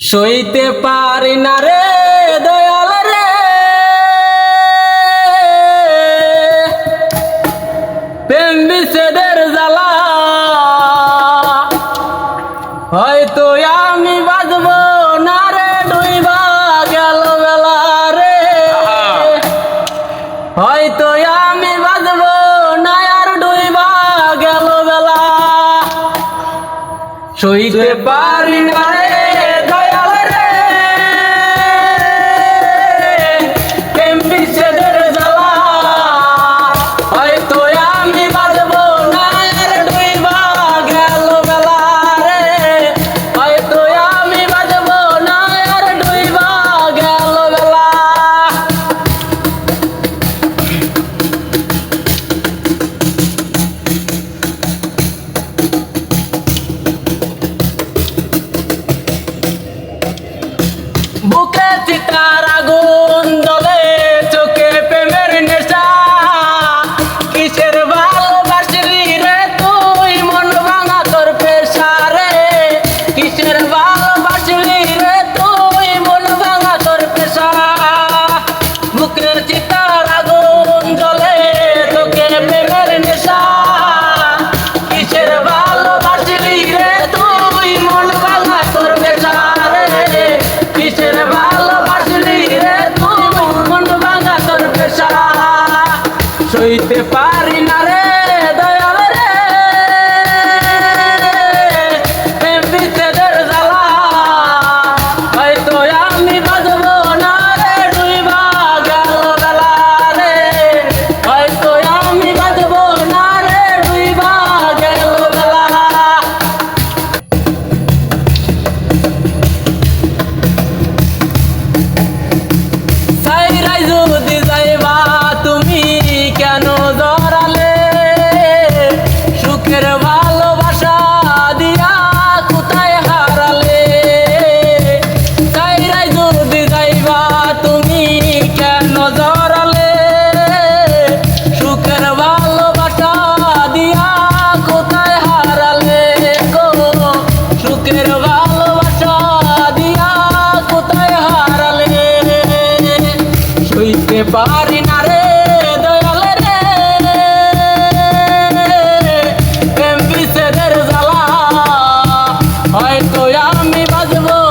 সইতে পারি না রে দয়াল রে। প্রেম বিষেদের জ্বালা। হয়তো আমি বাজব না রে, ডুইবা গেল বেলা রে। হয়তো আমি বাজব না আর ডুইবা গেল বেলা। সইতে পারি না sete taragos. পারি না রে দয়াল রে। এমপি সেদের জ্বালা হয়তো আমি বাজবো।